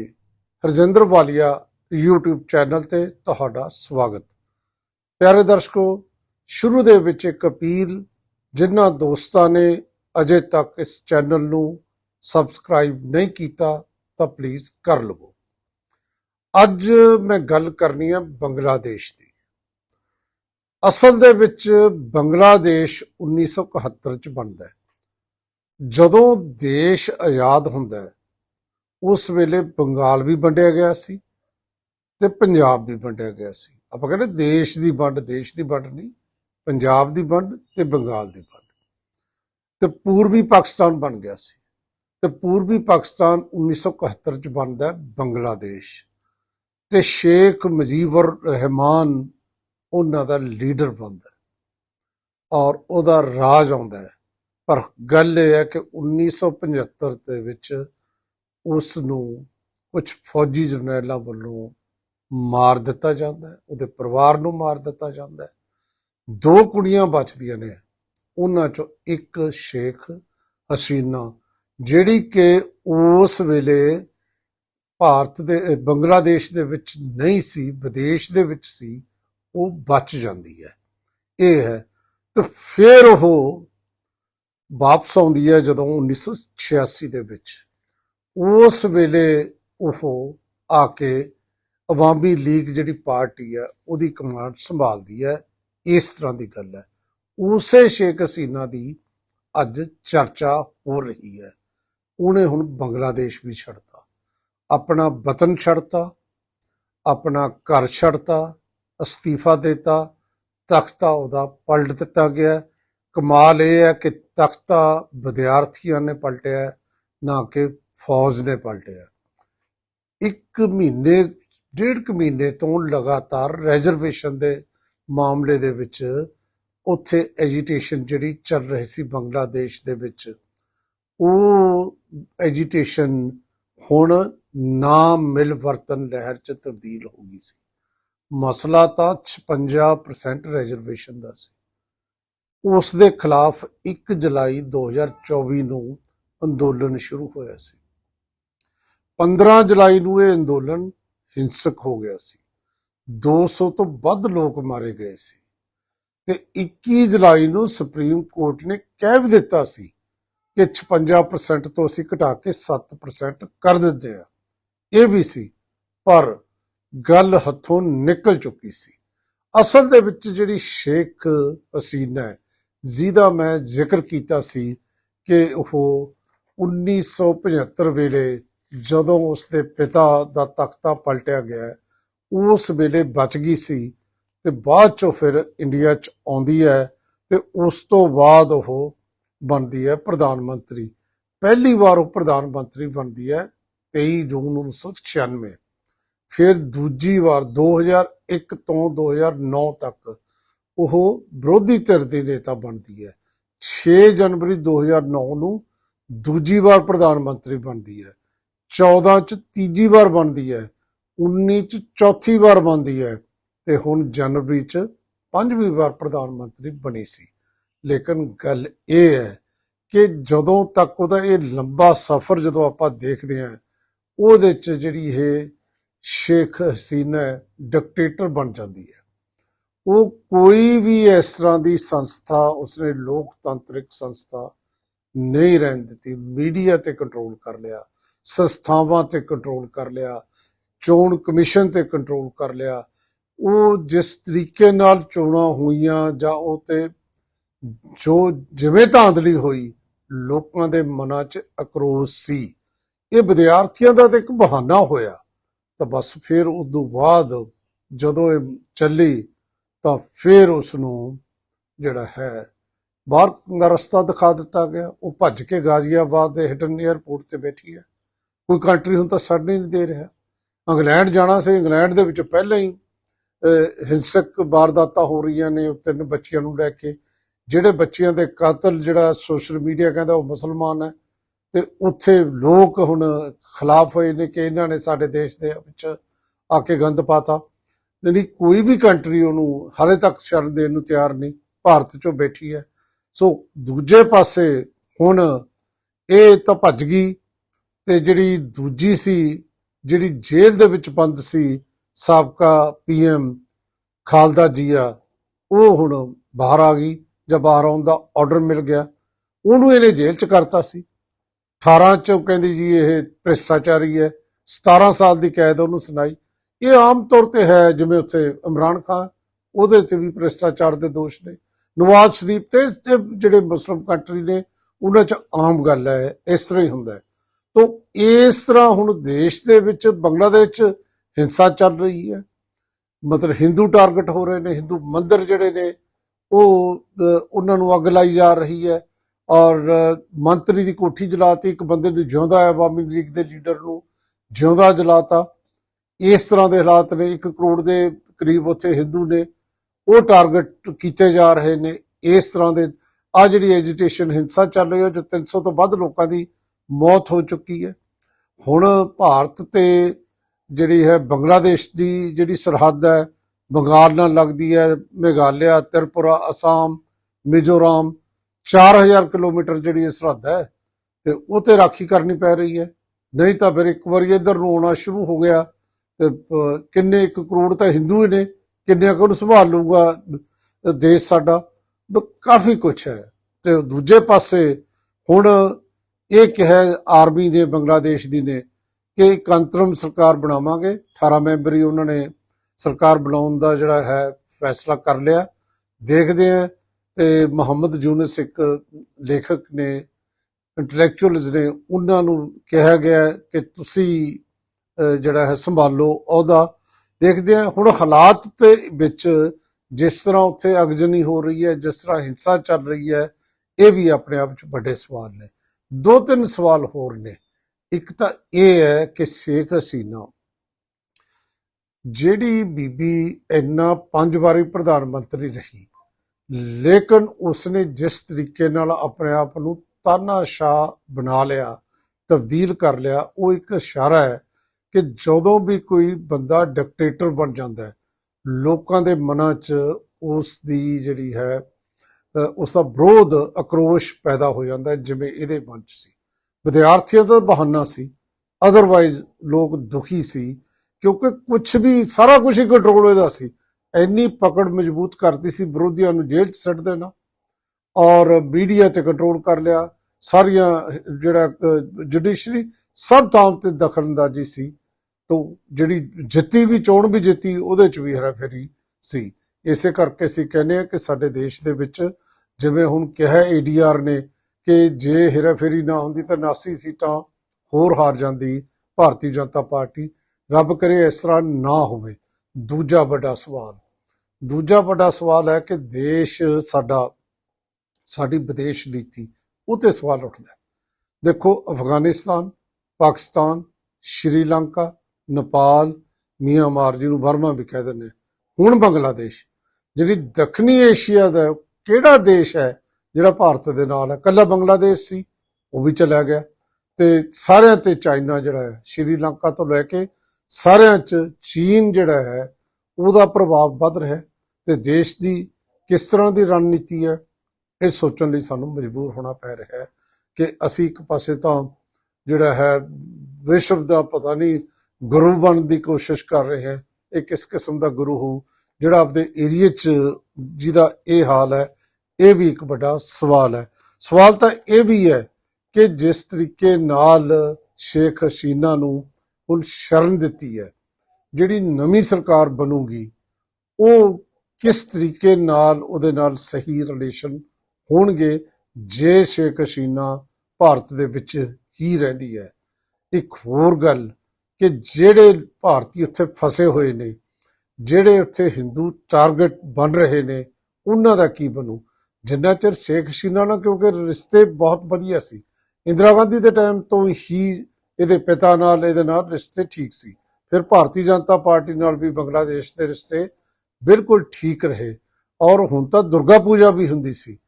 ਹਰਜਿੰਦਰ ਵਾਲੀਆ, YouTube channel ਤੇ ਤੁਹਾਡਾ ਸਵਾਗਤ। ਪਿਆਰੇ ਦਰਸ਼ਕੋ, ਸ਼ੁਰੂ ਦੇ ਵਿੱਚ ਇੱਕ ਅਪੀਲ, ਜਿਨ੍ਹਾਂ ਦੋਸਤਾਂ ਨੇ ਅਜੇ ਤੱਕ ਇਸ ਚੈਨਲ ਨੂੰ ਸਬਸਕ੍ਰਾਈਬ ਨਹੀਂ ਕੀਤਾ, ਤਾਂ ਪਲੀਜ਼ ਕਰ ਲਵੋ। ਅੱਜ ਮੈਂ ਗੱਲ ਕਰਨੀ ਹੈ ਬੰਗਲਾਦੇਸ਼ ਦੀ। ਅਸਲ ਦੇ ਵਿੱਚ ਬੰਗਲਾਦੇਸ਼ 1971 ਚ ਬਣਦਾ ਹੈ। ਜਦੋਂ ਦੇਸ਼ ਆਜ਼ਾਦ ਹੁੰਦਾ ਹੈ ਉਸ ਵੇਲੇ ਬੰਗਾਲ ਵੀ ਵੰਡਿਆ ਗਿਆ ਸੀ ਤੇ ਪੰਜਾਬ ਵੀ ਵੰਡਿਆ ਗਿਆ ਸੀ। ਆਪਾਂ ਕਹਿੰਦੇ ਦੇਸ਼ ਦੀ ਵੰਡ, ਦੇਸ਼ ਦੀ ਵੰਡ ਨਹੀਂ, ਪੰਜਾਬ ਦੀ ਵੰਡ ਤੇ ਬੰਗਾਲ ਦੀ ਵੰਡ। ਤੇ ਪੂਰਬੀ ਪਾਕਿਸਤਾਨ ਬਣ ਗਿਆ ਸੀ। ਤੇ ਪੂਰਬੀ ਪਾਕਿਸਤਾਨ 1971 ਚ ਬਣਦਾ ਬੰਗਲਾਦੇਸ਼। ਤੇ ਸ਼ੇਖ ਮੁਜੀਬੁਰ ਰਹਿਮਾਨ ਉਹਨਾਂ ਦਾ ਲੀਡਰ ਬਣਦਾ ਔਰ ਉਹਦਾ ਰਾਜ ਆਉਂਦਾ ਹੈ। ਪਰ ਗੱਲ ਇਹ ਹੈ ਕਿ 1975 ਦੇ ਵਿੱਚ ਉਸ ਨੂੰ ਕੁਝ ਫੌਜੀ ਜਰਨੈਲਾਂ ਵੱਲੋਂ ਮਾਰ ਦਿੱਤਾ ਜਾਂਦਾ ਹੈ, ਉਹਦੇ ਪਰਿਵਾਰ ਨੂੰ ਮਾਰ ਦਿੱਤਾ ਜਾਂਦਾ ਹੈ। ਦੋ ਕੁੜੀਆਂ ਬਚਦੀਆਂ ਨੇ, ਉਹਨਾਂ ਚੋਂ ਇੱਕ ਸ਼ੇਖ ਹਸੀਨਾ, ਜਿਹੜੀ ਕਿ ਉਸ ਵੇਲੇ ਭਾਰਤ ਦੇ ਬੰਗਲਾਦੇਸ਼ ਦੇ ਵਿੱਚ ਨਹੀਂ ਸੀ, ਵਿਦੇਸ਼ ਦੇ ਵਿੱਚ ਸੀ, ਉਹ ਬਚ ਜਾਂਦੀ ਹੈ। ਇਹ ਹੈ, ਤੇ ਫਿਰ ਉਹ ਵਾਪਸ ਆਉਂਦੀ ਹੈ ਜਦੋਂ 1986 ਦੇ ਵਿੱਚ। ਉਸ ਵੇਲੇ ਉਹ ਆ ਕੇ ਅਵਾਮੀ ਲੀਗ ਜਿਹੜੀ ਪਾਰਟੀ ਹੈ ਉਹਦੀ ਕਮਾਂਡ ਸੰਭਾਲਦੀ ਹੈ ਇਸ ਤਰ੍ਹਾਂ ਦੀ ਗੱਲ ਹੈ ਉਸੇ ਸ਼ੇਖ ਹਸੀਨਾ ਦੀ ਅੱਜ ਚਰਚਾ ਹੋ ਰਹੀ ਹੈ ਉਹਨੇ ਹੁਣ ਬੰਗਲਾਦੇਸ਼ ਵੀ ਛੱਡਤਾ। ਆਪਣਾ ਵਤਨ ਛੱਡਤਾ, ਆਪਣਾ ਘਰ ਛੱਡਤਾ, ਅਸਤੀਫਾ ਦਿੱਤਾ, ਤਖਤਾ ਉਹਦਾ ਪਲਟ ਦਿੱਤਾ ਗਿਆ। ਕਮਾਲ ਇਹ ਹੈ ਕਿ ਤਖਤਾ ਵਿਦਿਆਰਥੀਆਂ ਨੇ ਪਲਟਿਆ, ਨਾ ਕਿ ਫੌਜ ਨੇ ਪਲਟਿਆ। ਇੱਕ ਮਹੀਨੇ, ਡੇਢ ਕੁ ਮਹੀਨੇ ਤੋਂ ਲਗਾਤਾਰ ਰਿਜ਼ਰਵੇਸ਼ਨ ਦੇ ਮਾਮਲੇ ਦੇ ਵਿੱਚ ਉੱਥੇ ਐਜੀਟੇਸ਼ਨ ਜਿਹੜੀ ਚੱਲ ਰਹੀ ਸੀ ਬੰਗਲਾਦੇਸ਼ ਦੇ ਵਿੱਚ, ਉਹ ਐਜੀਟੇਸ਼ਨ ਹੁਣ ਨਾ ਮਿਲ ਵਰਤਨ ਲਹਿਰ ਚ ਤਬਦੀਲ ਹੋ ਗਈ ਸੀ। ਮਸਲਾ ਤਾਂ 56% ਰਿਜ਼ਰਵੇਸ਼ਨ ਦਾ ਸੀ। ਉਸ ਦੇ ਖਿਲਾਫ 1 ਜੁਲਾਈ 2024 ਨੂੰ ਅੰਦੋਲਨ ਸ਼ੁਰੂ ਹੋਇਆ ਸੀ। 15 ਜੁਲਾਈ ਨੂੰ ਇਹ ਅੰਦੋਲਨ ਹਿੰਸਕ ਹੋ ਗਿਆ ਸੀ। 200 ਤੋਂ ਵੱਧ ਲੋਕ ਮਾਰੇ ਗਏ ਸੀ ਤੇ 21 ਜੁਲਾਈ ਨੂੰ ਸੁਪਰੀਮ ਕੋਰਟ ਨੇ ਕਹਿ ਵੀ ਦਿੱਤਾ ਸੀ ਕਿ 56% ਤੋਂ ਅਸੀਂ ਘਟਾ ਕੇ 7% ਕਰ ਦਿੰਦੇ ਆ ਇਹ ਵੀ ਸੀ, ਪਰ ਗੱਲ ਹੱਥੋਂ ਨਿਕਲ ਚੁੱਕੀ ਸੀ। ਅਸਲ ਦੇ ਵਿੱਚ ਜਿਹੜੀ ਸ਼ੇਖ ਹਸੀਨਾ ਹੈ, ਜਿਹਦਾ ਮੈਂ ਜ਼ਿਕਰ ਕੀਤਾ ਸੀ ਕਿ ਉਹ 1975 ਵੇਲੇ ਜਦੋਂ ਉਸਦੇ ਪਿਤਾ ਦਾ ਤਖਤਾ ਪਲਟਿਆ ਗਿਆ, ਉਸ ਵੇਲੇ ਬਚ ਗਈ ਸੀ ਤੇ ਬਾਅਦ ਚੋਂ ਫਿਰ ਇੰਡੀਆ ਚ ਆਉਂਦੀ ਹੈ ਤੇ ਉਸ ਤੋਂ ਬਾਅਦ ਉਹ ਬਣਦੀ ਹੈ ਪ੍ਰਧਾਨ ਮੰਤਰੀ। ਪਹਿਲੀ ਵਾਰ ਉਹ ਪ੍ਰਧਾਨ ਮੰਤਰੀ ਬਣਦੀ ਹੈ 23 ਜੂਨ 1996 ਫਿਰ ਦੂਜੀ ਵਾਰ 2001 ਤੋਂ 2009 ਤੱਕ ਉਹ ਵਿਰੋਧੀ ਧਿਰ ਦੀ ਨੇਤਾ ਬਣਦੀ ਹੈ। 6 ਜਨਵਰੀ 2009 ਨੂੰ ਦੂਜੀ ਵਾਰ ਪ੍ਰਧਾਨ ਮੰਤਰੀ ਬਣਦੀ ਹੈ। 14 ਚ ਤੀਜੀ ਵਾਰ ਬਣਦੀ ਹੈ 19 ਚ ਚੌਥੀ ਵਾਰ ਬਣਦੀ ਹੈ ਤੇ ਹੁਣ ਜਨਵਰੀ ਚ ਪੰਜਵੀਂ ਵਾਰ ਪ੍ਰਧਾਨ ਮੰਤਰੀ ਬਣੀ ਸੀ। ਲੇਕਿਨ ਗੱਲ ਇਹ ਹੈ ਕਿ ਜਦੋਂ ਤੱਕ ਉਹਦਾ ਇਹ ਲੰਬਾ ਸਫ਼ਰ ਜਦੋਂ ਆਪਾਂ ਦੇਖਦੇ ਹਾਂ, ਉਹਦੇ ਚ ਜਿਹੜੀ ਇਹ ਸ਼ੇਖ ਹਸੀਨਾ ਡਿਕਟੇਟਰ ਬਣ ਜਾਂਦੀ ਹੈ। ਉਹ ਕੋਈ ਵੀ ਇਸ ਤਰ੍ਹਾਂ ਦੀ ਸੰਸਥਾ, ਉਸਨੇ ਲੋਕਤੰਤਰਿਕ ਸੰਸਥਾ ਨਹੀਂ ਰਹਿਣ ਦਿੱਤੀ ਮੀਡੀਆ ਤੇ ਕੰਟਰੋਲ ਕਰ ਲਿਆ। ਸੰਸਥਾਵਾਂ ਤੇ ਕੰਟਰੋਲ ਕਰ ਲਿਆ, ਚੋਣ ਕਮਿਸ਼ਨ ਤੇ ਕੰਟਰੋਲ ਕਰ ਲਿਆ, ਉਹ ਜਿਸ ਤਰੀਕੇ ਨਾਲ ਚੋਣਾਂ ਹੋਈਆਂ ਜਾਂ ਉਹ ਤੇ ਜੋ ਜਿਵੇਂ ਧਾਂਦਲੀ ਹੋਈ, ਲੋਕਾਂ ਦੇ ਮਨਾਂ 'ਚ ਅਕਰੋਸ਼ ਸੀ। ਇਹ ਵਿਦਿਆਰਥੀਆਂ ਦਾ ਤਾਂ ਇੱਕ ਬਹਾਨਾ ਹੋਇਆ। ਤਾਂ ਬਸ ਫਿਰ ਉਸ ਤੋਂ ਬਾਅਦ ਜਦੋਂ ਇਹ ਚੱਲੀ, ਤਾਂ ਫਿਰ ਉਸ ਨੂੰ ਜਿਹੜਾ ਹੈ, ਬਾਹਰ ਦਾ ਰਸਤਾ ਦਿਖਾ ਦਿੱਤਾ ਗਿਆ। ਉਹ ਭੱਜ ਕੇ ਗਾਜ਼ੀਆਬਾਦ ਦੇ ਹਿਟਨ 에ਅਰਪੋਰਟ ਤੇ ਬੈਠੀ ਹੈ। ਕੋਈ ਕੰਟਰੀ ਹੁਣ ਤਾਂ ਛੱਡ ਨਹੀਂ ਦੇ ਰਿਹਾ। ਇੰਗਲੈਂਡ ਜਾਣਾ ਸੀ, ਇੰਗਲੈਂਡ ਦੇ ਵਿੱਚ ਪਹਿਲਾਂ ਹੀ ਹਿੰਸਕ ਵਾਰਦਾਤਾਂ ਹੋ ਰਹੀਆਂ ਨੇ, ਤਿੰਨ ਬੱਚਿਆਂ ਨੂੰ ਲੈ ਕੇ। ਜਿਹੜੇ ਬੱਚਿਆਂ ਦੇ ਕਾਤਲ ਜਿਹੜਾ ਸੋਸ਼ਲ ਮੀਡੀਆ ਕਹਿੰਦਾ ਉਹ ਮੁਸਲਮਾਨ ਹੈ। ਤੇ ਉੱਥੇ ਲੋਕ ਹੁਣ ਖਿਲਾਫ ਹੋਏ ਨੇ ਕਿ ਇਹਨਾਂ ਨੇ ਸਾਡੇ ਦੇਸ਼ ਦੇ ਵਿੱਚ ਆ ਕੇ ਗੰਦ ਪਾਤਾ। ਯਾਨੀ ਕੋਈ ਵੀ ਕੰਟਰੀ ਉਹਨੂੰ ਹਾਲੇ ਤੱਕ ਸ਼ਰਨ ਦੇਣ ਨੂੰ ਤਿਆਰ ਨਹੀਂ, ਭਾਰਤ ਚੋਂ ਬੈਠੀ ਹੈ। ਸੋ ਦੂਜੇ ਪਾਸੇ ਹੁਣ ਇਹ ਤਾਂ ਭੱਜ ਗਈ। ਤੇ ਜਿਹੜੀ ਦੂਜੀ ਸੀ, ਜਿਹੜੀ ਜੇਲ੍ਹ ਦੇ ਵਿੱਚ ਬੰਦ ਸੀ, ਸਾਬਕਾ ਪੀਐਮ ਖਾਲਦਾ ਜੀਆ ਉਹ ਹੁਣ ਬਾਹਰ ਆ ਗਈ ਜਾਂ ਬਾਹਰ ਆਉਣ ਦਾ ਆਰਡਰ ਮਿਲ ਗਿਆ। ਉਹਨੂੰ ਇਹਨੇ ਜੇਲ੍ਹ 'ਚ ਕਰਤਾ ਸੀ। 18 'ਚੋਂ ਕਹਿੰਦੀ ਜੀ ਇਹ ਭ੍ਰਿਸ਼ਟਾਚਾਰੀ ਹੈ। 17 ਸਾਲ ਦੀ ਕੈਦ ਉਹਨੂੰ ਸੁਣਾਈ। ਇਹ ਆਮ ਤੌਰ ਤੇ ਹੈ ਜਿਵੇਂ ਉੱਥੇ ਇਮਰਾਨ ਖਾਨ, ਉਹਦੇ ਤੇ ਵੀ ਭ੍ਰਿਸ਼ਟਾਚਾਰ ਦੇ ਦੋਸ਼ ਨੇ। ਨਵਾਜ਼ ਸ਼ਰੀਫ ਤੇ ਜਿਹੜੇ ਮੁਸਲਮ ਕੰਟਰੀ ਨੇ, ਉਹਨਾਂ 'ਚ ਆਮ ਗੱਲ ਹੈ, ਇਸ ਤਰ੍ਹਾਂ ਹੀ ਹੁੰਦਾ ਹੈ। ਤੋਂ ਇਸ ਤਰ੍ਹਾਂ ਹੁਣ ਦੇਸ਼ ਦੇ ਵਿੱਚ ਬੰਗਲਾਦੇਸ਼ 'ਚ ਹਿੰਸਾ ਚੱਲ ਰਹੀ ਹੈ। ਮਤਲਬ ਹਿੰਦੂ ਟਾਰਗੇਟ ਹੋ ਰਹੇ ਨੇ ਹਿੰਦੂ ਮੰਦਰ ਜਿਹੜੇ ਨੇ, ਉਹ ਉਹਨਾਂ ਨੂੰ ਅੱਗ ਲਾਈ ਜਾ ਰਹੀ ਹੈ ਔਰ ਮੰਤਰੀ ਦੀ ਕੋਠੀ ਜਲਾਤੀ, ਇੱਕ ਬੰਦੇ ਨੂੰ ਜਿਉਂਦਾ ਆਵਾਮੀ ਲੀਗ ਦੇ ਲੀਡਰ ਨੂੰ, ਜਿਉਂਦਾ ਜਲਾਤਾ। ਇਸ ਤਰ੍ਹਾਂ ਦੇ ਹਾਲਾਤ ਨੇ 1 ਕਰੋੜ ਦੇ ਕਰੀਬ ਉੱਥੇ ਹਿੰਦੂ ਨੇ, ਉਹ ਟਾਰਗੇਟ ਕੀਤੇ ਜਾ ਰਹੇ ਨੇ। ਇਸ ਤਰ੍ਹਾਂ ਦੇ ਆ ਜਿਹੜੀ ਐਜੀਟੇਸ਼ਨ ਹਿੰਸਾ ਚੱਲ ਰਹੀ ਹੈ ਜੋ 300 ਤੋਂ ਵੱਧ ਲੋਕਾਂ ਦੀ ਮੌਤ ਹੋ ਚੁੱਕੀ ਹੈ। ਹੁਣ ਭਾਰਤ ਤੇ ਜਿਹੜੀ ਹੈ ਬੰਗਲਾਦੇਸ਼ ਦੀ ਜਿਹੜੀ ਸਰਹੱਦ ਹੈ, ਬੰਗਾਲ ਨਾਲ ਲੱਗਦੀ ਹੈ, ਮੇਘਾਲਿਆ, ਤ੍ਰਿਪੁਰਾ, ਅਸਾਮ, ਮਿਜ਼ੋਰਾਮ 4000 ਕਿਲੋਮੀਟਰ ਜਿਹੜੀ ਇਹ ਸਰਹੱਦ ਹੈ ਤੇ ਉਹ ਤੇ ਰਾਖੀ ਕਰਨੀ ਪੈ ਰਹੀ ਹੈ। ਨਹੀਂ ਤਾਂ ਫਿਰ ਇੱਕ ਵਾਰੀ ਇੱਧਰ ਨੂੰ ਆਉਣਾ ਸ਼ੁਰੂ ਹੋ ਗਿਆ ਤੇ ਕਿੰਨੇ ਇੱਕ ਕਰੋੜ ਤਾਂ ਹਿੰਦੂ ਹੀ ਨੇ ਕਿੰਨੇ ਕੁ ਨੂੰ ਸੰਭਾਲ ਲੂਗਾ ਦੇਸ਼ ਸਾਡਾ। ਕਾਫੀ ਕੁਝ ਹੈ ਤੇ ਦੂਜੇ ਪਾਸੇ ਹੁਣ ਇਹ ਕਿਹਾ ਆਰਮੀ ਨੇ, ਬੰਗਲਾਦੇਸ਼ ਦੀ ਨੇ ਕਿ ਇੱਕ ਅੰਤਰਮ ਸਰਕਾਰ ਬਣਾਵਾਂਗੇ। 18 ਮੈਂਬਰੀ ਉਹਨਾਂ ਨੇ ਸਰਕਾਰ ਬਣਾਉਣ ਦਾ ਜਿਹੜਾ ਹੈ ਫੈਸਲਾ ਕਰ ਲਿਆ। ਦੇਖਦੇ ਆ ਤੇ ਮੁਹੰਮਦ ਯੂਨਸ ਇੱਕ ਲੇਖਕ ਨੇ, ਇੰਟੈਲੈਕਚੁਅਲਸ ਨੇ, ਉਹਨਾਂ ਨੂੰ ਕਿਹਾ ਗਿਆ ਕਿ ਤੁਸੀਂ ਜਿਹੜਾ ਹੈ ਸੰਭਾਲੋ ਉਹਦਾ ਦੇਖਦੇ ਆ ਹੁਣ ਹਾਲਾਤ ਤੇ ਵਿੱਚ ਜਿਸ ਤਰ੍ਹਾਂ ਉੱਥੇ ਅਗਜਨੀ ਹੋ ਰਹੀ ਹੈ, ਜਿਸ ਤਰ੍ਹਾਂ ਹਿੰਸਾ ਚੱਲ ਰਹੀ ਹੈ, ਇਹ ਵੀ ਆਪਣੇ ਆਪ ਚ ਵੱਡੇ ਸਵਾਲ ਨੇ। ਦੋ ਤਿੰਨ ਸਵਾਲ ਹੋਰ ਨੇ। ਇੱਕ ਤਾਂ ਇਹ ਹੈ ਕਿ ਸ਼ੇਖ ਹਸੀਨਾ ਜਿਹੜੀ ਬੀਬੀ ਇੰਨਾ ਪੰਜ ਵਾਰੀ ਪ੍ਰਧਾਨ ਮੰਤਰੀ ਰਹੀ, ਲੇਕਿਨ ਉਸਨੇ ਜਿਸ ਤਰੀਕੇ ਨਾਲ ਆਪਣੇ ਆਪ ਨੂੰ ਤਾਨਾਸ਼ਾਹ ਬਣਾ ਲਿਆ, ਤਬਦੀਲ ਕਰ ਲਿਆ, ਉਹ ਇੱਕ ਇਸ਼ਾਰਾ ਹੈ ਕਿ ਜਦੋਂ ਵੀ ਕੋਈ ਬੰਦਾ ਡਿਕਟੇਟਰ ਬਣ ਜਾਂਦਾ ਹੈ, ਲੋਕਾਂ ਦੇ ਮਨਾਂ 'ਚ ਉਸ ਦੀ ਜਿਹੜੀ ਹੈ ਉਸ ਦਾ ਵਿਰੋਧ ਆਕਰੋਸ਼ ਪੈਦਾ ਹੋ ਜਾਂਦਾ ਜਿਵੇਂ ਇਹਦੇ ਮਨ 'ਚ ਸੀ। ਵਿਦਿਆਰਥੀਆਂ ਦਾ ਬਹਾਨਾ ਸੀ ਅਦਰਵਾਈਜ਼ ਲੋਕ ਦੁਖੀ ਸੀ, ਕਿਉਂਕਿ ਕੁਝ ਵੀ ਸਾਰਾ ਕੁਝ ਹੀ ਕੰਟਰੋਲ ਇਹਦਾ ਸੀ। ਇੰਨੀ ਪਕੜ ਮਜ਼ਬੂਤ ਕਰਤੀ ਸੀ, ਵਿਰੋਧੀਆਂ ਨੂੰ ਜੇਲ੍ਹ 'ਚ ਸੱਟ ਦੇਣਾ ਔਰ ਮੀਡੀਆ ਤੇ ਕੰਟਰੋਲ ਕਰ ਲਿਆ। ਸਾਰੀਆਂ ਜਿਹੜਾ ਜੁਡੀਸ਼ਰੀ ਸਭ ਥਾਂ ਤੇ ਦਖਲਅੰਦਾਜ਼ੀ ਸੀ। ਤੋਂ ਜਿਹੜੀ ਜਿੱਤੀ ਵੀ, ਚੋਣ ਵੀ ਜਿੱਤੀ, ਉਹਦੇ 'ਚ ਵੀ ਹਰਾਫੇਰੀ ਸੀ। ਇਸੇ ਕਰਕੇ ਅਸੀਂ ਕਹਿੰਦੇ ਆ ਕਿ ਸਾਡੇ ਦੇਸ਼ ਦੇ ਵਿੱਚ ਜਿਵੇਂ ਹੁਣ ਕਿਹਾ ਏਡੀਆਰ ਨੇ ਕਿ ਜੇ ਹੇਰਾਫੇਰੀ ਨਾ ਹੁੰਦੀ ਤਾਂ 89 ਸੀਟਾਂ ਹੋਰ ਹਾਰ ਜਾਂਦੀ ਭਾਰਤੀ ਜਨਤਾ ਪਾਰਟੀ। ਰੱਬ ਕਰੇ ਇਸ ਤਰ੍ਹਾਂ ਨਾ ਹੋਵੇ। ਦੂਜਾ ਵੱਡਾ ਸਵਾਲ। ਦੂਜਾ ਵੱਡਾ ਸਵਾਲ ਹੈ ਕਿ ਦੇਸ਼ ਸਾਡਾ ਸਾਡੀ ਵਿਦੇਸ਼ ਨੀਤੀ ਉਹ ਤੇ ਸਵਾਲ ਉੱਠਦਾ ਦੇਖੋ ਅਫਗਾਨਿਸਤਾਨ ਪਾਕਿਸਤਾਨ ਸ਼੍ਰੀਲੰਕਾ ਨੇਪਾਲ ਮਿਆਂਮਾਰ ਜਿਹਨੂੰ ਬਰਮਾ ਵੀ ਕਹਿ ਦਿੰਦੇ ਆ, ਹੁਣ ਬੰਗਲਾਦੇਸ਼। ਜਿਹੜੀ ਦੱਖਣੀ ਏਸ਼ੀਆ ਦਾ ਕਿਹੜਾ ਦੇਸ਼ ਹੈ, ਜਿਹੜਾ ਭਾਰਤ ਦੇ ਨਾਲ ਹੈ? ਕੱਲਾ ਬੰਗਲਾਦੇਸ਼ ਸੀ, ਉਹ ਵੀ ਚਲਾ ਗਿਆ। ਤੇ ਸਾਰਿਆਂ ਤੇ ਚਾਈਨਾ ਜਿਹੜਾ ਹੈ, ਸ਼੍ਰੀਲੰਕਾ ਤੋਂ ਲੈ ਕੇ ਸਾਰਿਆਂ 'ਚ ਚੀਨ ਜਿਹੜਾ ਹੈ, ਉਹਦਾ ਪ੍ਰਭਾਵ ਵੱਧ ਰਿਹਾ ਹੈ। ਤੇ ਦੇਸ਼ ਦੀ ਕਿਸ ਤਰ੍ਹਾਂ ਦੀ ਰਣਨੀਤੀ ਹੈ, ਇਹ ਸੋਚਣ ਲਈ ਸਾਨੂੰ ਮਜਬੂਰ ਹੋਣਾ ਪੈ ਰਿਹਾ ਹੈ ਕਿ ਅਸੀਂ ਇੱਕ ਪਾਸੇ ਤਾਂ ਜਿਹੜਾ ਹੈ, ਵਿਸ਼ਵ ਦਾ ਪਤਾ ਨਹੀਂ ਗੁਰੂ ਬਣਨ ਦੀ ਕੋਸ਼ਿਸ਼ ਕਰ ਰਹੇ ਹਾਂ, ਇਹ ਕਿਸ ਕਿਸਮ ਦਾ ਗੁਰੂ ਹੋਊ ਜਿਹੜਾ ਆਪਣੇ ਏਰੀਏ 'ਚ ਜਿਹਦਾ ਇਹ ਹਾਲ ਹੈ, ਇਹ ਵੀ ਇੱਕ ਵੱਡਾ ਸਵਾਲ ਹੈ। ਸਵਾਲ ਤਾਂ ਇਹ ਵੀ ਹੈ ਕਿ ਜਿਸ ਤਰੀਕੇ ਨਾਲ ਸ਼ੇਖ ਹਸੀਨਾ ਨੂੰ ਹੁਣ ਸ਼ਰਨ ਦਿੱਤੀ ਹੈ, ਜਿਹੜੀ ਨਵੀਂ ਸਰਕਾਰ ਬਣੂਗੀ, ਉਹ ਕਿਸ ਤਰੀਕੇ ਨਾਲ ਉਹਦੇ ਨਾਲ ਸਹੀ ਰਿਲੇਸ਼ਨ ਹੋਣਗੇ, ਜੇ ਸ਼ੇਖ ਹਸੀਨਾ ਭਾਰਤ ਦੇ ਵਿੱਚ ਹੀ ਰਹਿੰਦੀ ਹੈ। ਇੱਕ ਹੋਰ ਗੱਲ ਕਿ ਜਿਹੜੇ ਭਾਰਤੀ ਉੱਥੇ ਫਸੇ ਹੋਏ ਨੇ ਜਿਹੜੇ ਉੱਥੇ ਹਿੰਦੂ ਟਾਰਗੇਟ ਬਣ ਰਹੇ ਨੇ, ਉਹਨਾਂ ਦਾ ਕੀ ਬਣੂ? ਜਿੰਨਾ ਚਿਰ ਸ਼ੇਖ ਹਸੀਨਾ ਨਾਲ, ਕਿਉਂਕਿ ਰਿਸ਼ਤੇ ਬਹੁਤ ਵਧੀਆ ਸੀ। ਇੰਦਰਾ ਗਾਂਧੀ ਦੇ ਟਾਈਮ ਤੋਂ ਹੀ ਇਹਦੇ ਪਿਤਾ ਨਾਲ, ਇਹਦੇ ਨਾਲ ਰਿਸ਼ਤੇ ਠੀਕ ਸੀ। ਫਿਰ ਭਾਰਤੀ ਜਨਤਾ ਪਾਰਟੀ ਨਾਲ ਵੀ ਬੰਗਲਾਦੇਸ਼ ਦੇ ਰਿਸ਼ਤੇ ਬਿਲਕੁਲ ਠੀਕ ਰਹੇ। ਔਰ ਹੁਣ ਤਾਂ ਦੁਰਗਾ ਪੂਜਾ ਵੀ ਹੁੰਦੀ ਸੀ।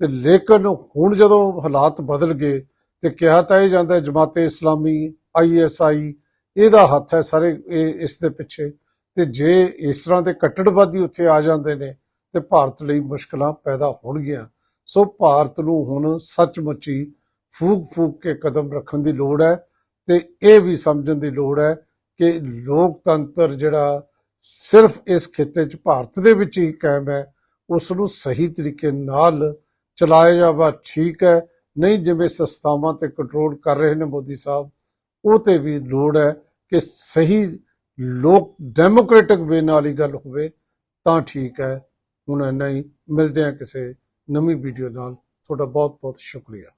ਤੇ ਲੇਕਿਨ ਹੁਣ ਜਦੋਂ ਹਾਲਾਤ ਬਦਲ ਗਏ ਤੇ ਕਿਹਾ ਤਾਂ ਇਹ ਜਾਂਦਾ ਹੈ ਜਮਾਤੇ ਇਸਲਾਮੀ ਆਈਐਸਆਈ ਇਹਦਾ ਹੱਥ ਹੈ ਸਾਰੇ ਇਹ, ਇਸ ਦੇ ਪਿੱਛੇ। ਤੇ ਜੇ ਇਸ ਤਰ੍ਹਾਂ ਦੇ ਕੱਟੜਵਾਦੀ ਉੱਥੇ ਆ ਜਾਂਦੇ ਨੇ, ਤੇ ਭਾਰਤ ਲਈ ਮੁਸ਼ਕਲਾਂ ਪੈਦਾ ਹੋਣਗੀਆਂ। ਸੋ ਭਾਰਤ ਨੂੰ ਹੁਣ ਸੱਚਮੁੱਚੀ ਫੂਕ ਫੂਕ ਕੇ ਕਦਮ ਰੱਖਣ ਦੀ ਲੋੜ ਹੈ ਤੇ ਇਹ ਵੀ ਸਮਝਣ ਦੀ ਲੋੜ ਹੈ ਕਿ ਲੋਕਤੰਤਰ ਜਿਹੜਾ ਸਿਰਫ ਇਸ ਖਿੱਤੇ 'ਚ ਭਾਰਤ ਦੇ ਵਿੱਚ ਹੀ ਕਾਇਮ ਹੈ, ਉਸ ਨੂੰ ਸਹੀ ਤਰੀਕੇ ਨਾਲ ਚਲਾਇਆ ਜਾਵਾ ਠੀਕ ਹੈ। ਨਹੀਂ ਜਿਵੇਂ ਸੰਸਥਾਵਾਂ ਤੇ ਕੰਟਰੋਲ ਕਰ ਰਹੇ ਨੇ ਮੋਦੀ ਸਾਹਿਬ, ਉਹ ਤੇ ਵੀ ਲੋੜ ਹੈ ਕਿ ਸਹੀ ਲੋਕ ਡੈਮੋਕ੍ਰੈਟਿਕ ਵੇ ਨਾਲ ਹੀ ਗੱਲ ਹੋਵੇ ਤਾਂ ਠੀਕ ਹੈ। ਹੁਣ ਇੰਨਾ ਹੀ। ਮਿਲਦੇ ਹਾਂ ਕਿਸੇ ਨਵੀਂ ਵੀਡੀਓ ਨਾਲ। ਤੁਹਾਡਾ ਬਹੁਤ ਬਹੁਤ ਸ਼ੁਕਰੀਆ।